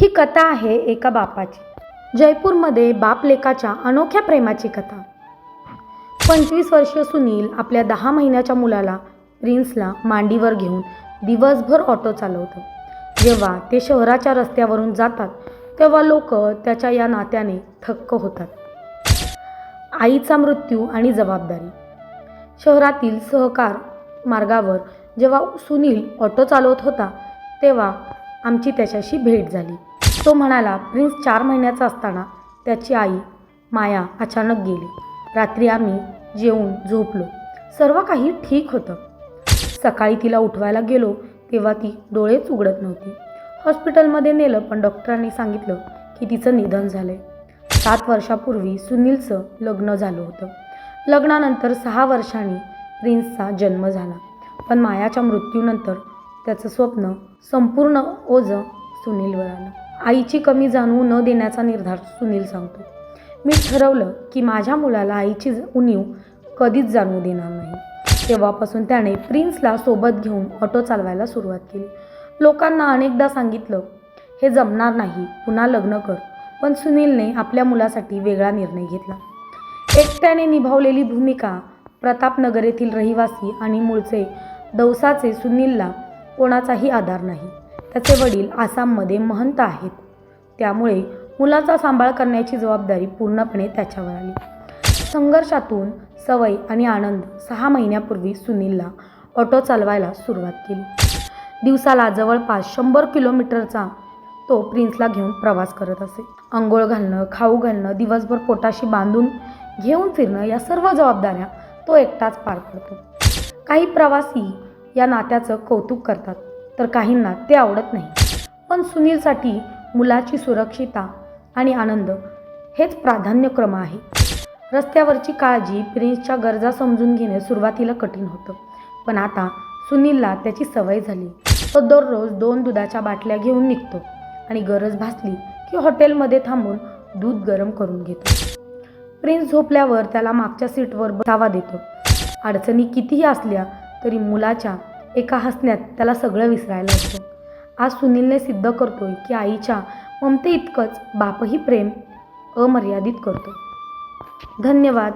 ही कथा आहे एका बापाची. जयपूरमध्ये बाप लेकाच्या अनोख्या प्रेमाची कथा. पंचवीस वर्षीय सुनील आपल्या दहा महिन्याच्या मुलाला प्रिन्सला मांडीवर घेऊन दिवसभर ऑटो चालवतो. जेव्हा ते शहराच्या रस्त्यावरून जातात तेव्हा लोक त्याच्या या नात्याने थक्क होतात. आईचा मृत्यू आणि जबाबदारी. शहरातील सहकार मार्गावर जेव्हा सुनील ऑटो चालवत होता तेव्हा आमची त्याच्याशी भेट झाली. तो म्हणाला प्रिन्स चार महिन्याचा असताना त्याची आई माया अचानक गेली. रात्री आम्ही जेवून झोपलो. सर्व काही ठीक होतं. सकाळी तिला उठवायला गेलो तेव्हा ती डोळेच उघडत नव्हती. हॉस्पिटलमध्ये नेलं पण डॉक्टरांनी सांगितलं की तिचं निधन झालंय. सात वर्षापूर्वी सुनीलचं लग्न झालं होतं. लग्नानंतर सहा वर्षांनी प्रिन्सचा जन्म झाला. पण मायाच्या मृत्यूनंतर त्याचं स्वप्न संपूर्ण ओझं सुनीलवर आलं. आईची कमी जाणवू न देण्याचा निर्धार सुनील सांगतो. मी ठरवलं की माझ्या मुलाला आईची उणीव कधीच जाणवू देणार नाही. तेव्हापासून त्याने प्रिन्सला सोबत घेऊन ऑटो चालवायला सुरुवात केली. लोकांना अनेकदा सांगितलं हे जमणार नाही पुन्हा लग्न कर. पण सुनीलने आपल्या मुलासाठी वेगळा निर्णय घेतला. एकट्याने निभावलेली भूमिका प्रतापनगर येथील रहिवासी आणि मूळचे दौसाचे सुनीलला कोणाचाही आधार नाही. त्याचे वडील आसाममध्ये महंत आहेत. त्यामुळे मुलाचा सांभाळ करण्याची जबाबदारी पूर्णपणे त्याच्यावर आली. संघर्षातून सवय आणि आनंद सहा महिन्यापूर्वी सुनीलला ऑटो चालवायला सुरुवात केली. दिवसाला जवळपास शंभर किलोमीटरचा तो प्रिन्सला घेऊन प्रवास करत असे. आंघोळ घालणं खाऊ घालणं दिवसभर पोटाशी बांधून घेऊन फिरणं या सर्व जबाबदाऱ्या तो एकटाच पार पडतो काही प्रवासी या नात्याचं कौतुक करतात. तर काहींना ते आवडत नाही. पण सुनीलसाठी मुलाची सुरक्षिता आणि आनंद हेच प्राधान्यक्रम आहे. रस्त्यावरची काळजी प्रिन्सच्या गरजा समजून घेणे सुरुवातीला कठीण होतं. पण आता सुनीलला त्याची सवय झाली. तो दररोज दोन दुधाच्या बाटल्या घेऊन निघतो आणि गरज भासली की हॉटेलमध्ये थांबून दूध गरम करून घेतो. प्रिन्स झोपल्यावर त्याला मागच्या सीटवर बसावा देतो. अडचणी कितीही असल्या तरी मुलाच्या एका हसण्यात त्याला सगळं विसरायला होतं आज सुनीलने सिद्ध करतोय की आईच्या ममते इतकंच बापही प्रेम अमर्यादित करतो. धन्यवाद.